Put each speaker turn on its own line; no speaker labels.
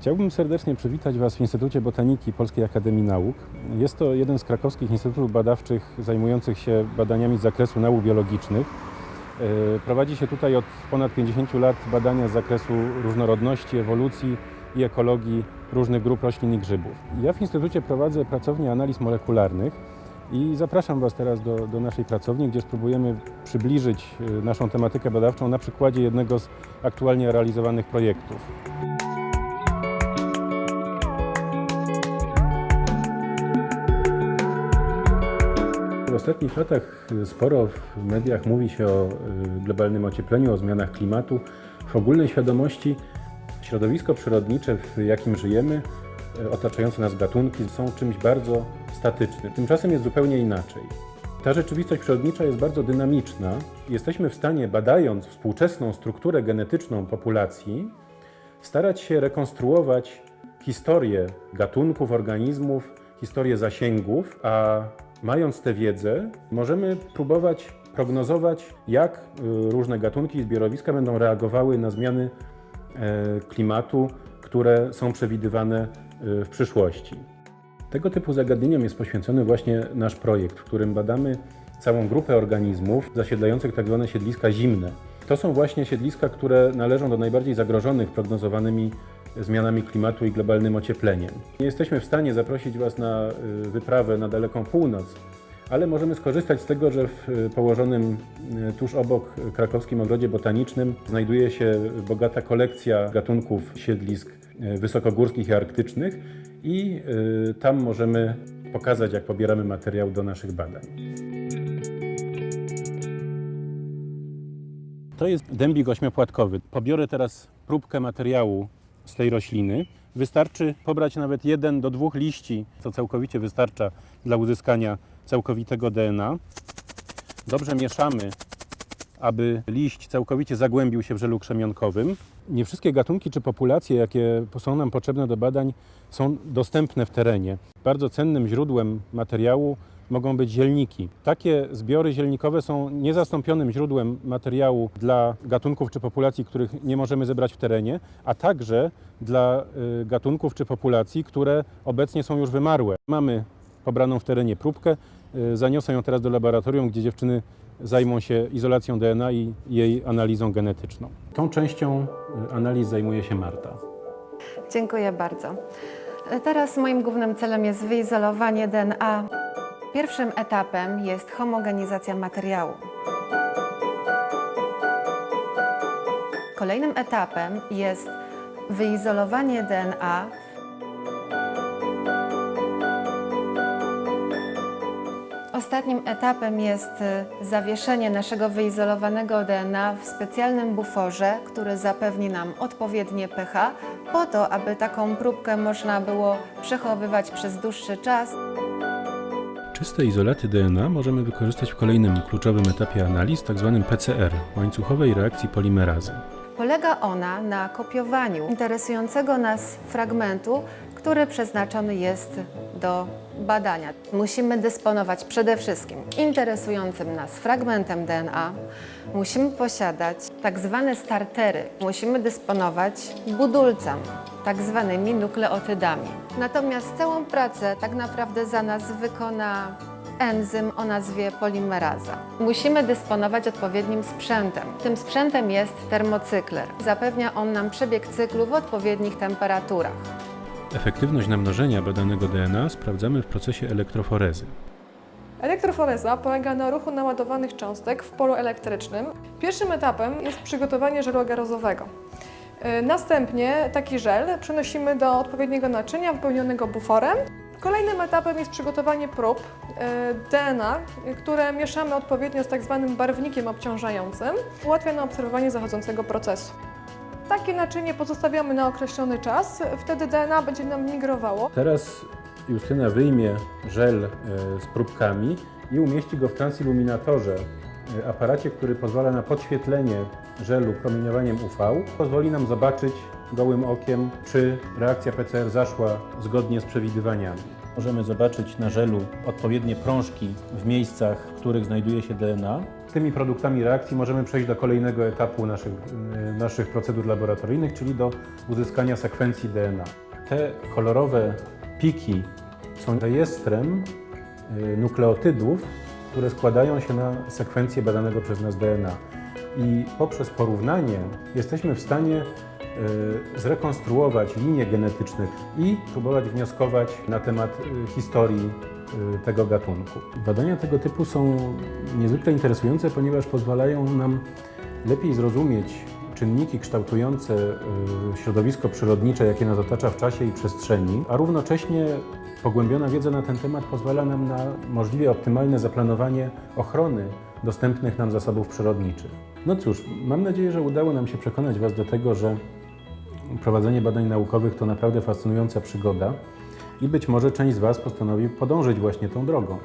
Chciałbym serdecznie przywitać Was w Instytucie Botaniki Polskiej Akademii Nauk. Jest to jeden z krakowskich instytutów badawczych zajmujących się badaniami z zakresu nauk biologicznych. E, Prowadzi się tutaj od ponad 50 lat badania z zakresu różnorodności, ewolucji i ekologii różnych grup roślin i grzybów. Ja w Instytucie prowadzę pracownię analiz molekularnych i zapraszam Was teraz do, do naszej pracowni, gdzie spróbujemy przybliżyć e, naszą tematykę badawczą na przykładzie jednego z aktualnie realizowanych projektów. Ostatnich latach sporo w mediach mówi się o y, globalnym ociepleniu, o zmianach klimatu. W ogólnej świadomości środowisko przyrodnicze, w jakim żyjemy, y, otaczające nas gatunki są czymś bardzo statycznym. Tymczasem jest zupełnie inaczej. Ta rzeczywistość przyrodnicza jest bardzo dynamiczna. Jesteśmy w stanie, badając współczesną strukturę genetyczną populacji, starać się rekonstruować historię gatunków, organizmów, historię zasięgów, a mając tę wiedzę, możemy próbować prognozować, jak y, różne gatunki i zbiorowiska będą reagowały na zmiany e, klimatu, które są przewidywane y, w przyszłości. Tego typu zagadnieniom jest poświęcony właśnie nasz projekt, w którym badamy całą grupę organizmów zasiedlających tzw. siedliska zimne. To są właśnie siedliska, które należą do najbardziej zagrożonych prognozowanymi zmianami klimatu i globalnym ociepleniem. Nie jesteśmy w stanie zaprosić Was na y, wyprawę na daleką północ, ale możemy skorzystać z tego, że w y, położonym y, tuż obok krakowskim ogrodzie botanicznym znajduje się bogata kolekcja gatunków siedlisk wysokogórskich i arktycznych i tam możemy pokazać, jak pobieramy materiał do naszych badań. To jest dębik ośmiopłatkowy. Pobiorę teraz próbkę materiału z tej rośliny. Wystarczy pobrać nawet jeden do dwóch liści, co całkowicie wystarcza dla uzyskania całkowitego DNA. Dobrze mieszamy, aby liść całkowicie zagłębił się w żelu krzemionkowym. Nie wszystkie gatunki czy populacje, jakie są nam potrzebne do badań, są dostępne w terenie. Bardzo cennym źródłem materiału mogą być zielniki. Takie zbiory zielnikowe są niezastąpionym źródłem materiału dla gatunków czy populacji, których nie możemy zebrać w terenie, a także dla y, gatunków czy populacji, które obecnie są już wymarłe. Mamy pobraną w terenie próbkę, y, zaniosę ją teraz do laboratorium, gdzie dziewczyny zajmą się izolacją DNA i jej analizą genetyczną. Tą częścią y, analiz zajmuje się Marta.
Dziękuję bardzo. Teraz moim głównym celem jest wyizolowanie DNA. Pierwszym etapem jest homogenizacja materiału. Kolejnym etapem jest wyizolowanie DNA. Ostatnim etapem jest y, zawieszenie naszego wyizolowanego DNA w specjalnym buforze, który zapewni nam odpowiednie pH, po to, aby taką próbkę można było przechowywać przez dłuższy czas.
Czyste izolaty DNA możemy wykorzystać w kolejnym kluczowym etapie analiz, tzw. PCR, łańcuchowej reakcji polimerazy.
Polega ona na kopiowaniu interesującego nas fragmentu, który przeznaczony jest do badania. Musimy dysponować przede wszystkim interesującym nas fragmentem DNA. Musimy posiadać tak zwane startery. Musimy dysponować budulcem, tak zwanymi nukleotydami. Natomiast całą pracę tak naprawdę za nas wykona enzym o nazwie polimeraza. Musimy dysponować odpowiednim sprzętem. Tym sprzętem jest termocykler. Zapewnia on nam przebieg cyklu w odpowiednich temperaturach.
Efektywność namnożenia badanego DNA sprawdzamy w procesie elektroforezy.
Elektroforeza polega na ruchu naładowanych cząstek w polu elektrycznym. Pierwszym etapem jest przygotowanie żelu agarozowego. Yy, Następnie taki żel przenosimy do odpowiedniego naczynia wypełnionego buforem. Kolejnym etapem jest przygotowanie prób yy, DNA, yy, które mieszamy odpowiednio z tak zwanym barwnikiem obciążającym. Ułatwia nam obserwowanie zachodzącego procesu. Takie naczynie pozostawiamy na określony czas, wtedy DNA będzie nam migrowało.
Teraz Justyna wyjmie żel e, z próbkami i umieści go w transiluminatorze, e, aparacie, który pozwala na podświetlenie żelu promieniowaniem UV. Pozwoli nam zobaczyć gołym okiem, czy reakcja PCR zaszła zgodnie z przewidywaniami. Możemy zobaczyć na żelu odpowiednie prążki w miejscach, w których znajduje się DNA. Tymi produktami reakcji możemy przejść do kolejnego etapu naszych, y, naszych procedur laboratoryjnych, czyli do uzyskania sekwencji DNA. Te kolorowe piki są rejestrem y, nukleotydów, które składają się na sekwencję badanego przez nas DNA. I poprzez porównanie jesteśmy w stanie y, zrekonstruować linie genetyczne i próbować wnioskować na temat y, historii y, tego gatunku. Badania tego typu są niezwykle interesujące, ponieważ pozwalają nam lepiej zrozumieć czynniki kształtujące y, środowisko przyrodnicze, jakie nas otacza w czasie i przestrzeni, a równocześnie pogłębiona wiedza na ten temat pozwala nam na możliwie optymalne zaplanowanie ochrony dostępnych nam zasobów przyrodniczych. No cóż, mam nadzieję, że udało nam się przekonać Was do tego, że prowadzenie badań naukowych to naprawdę fascynująca przygoda i być może część z Was postanowi podążyć właśnie tą drogą.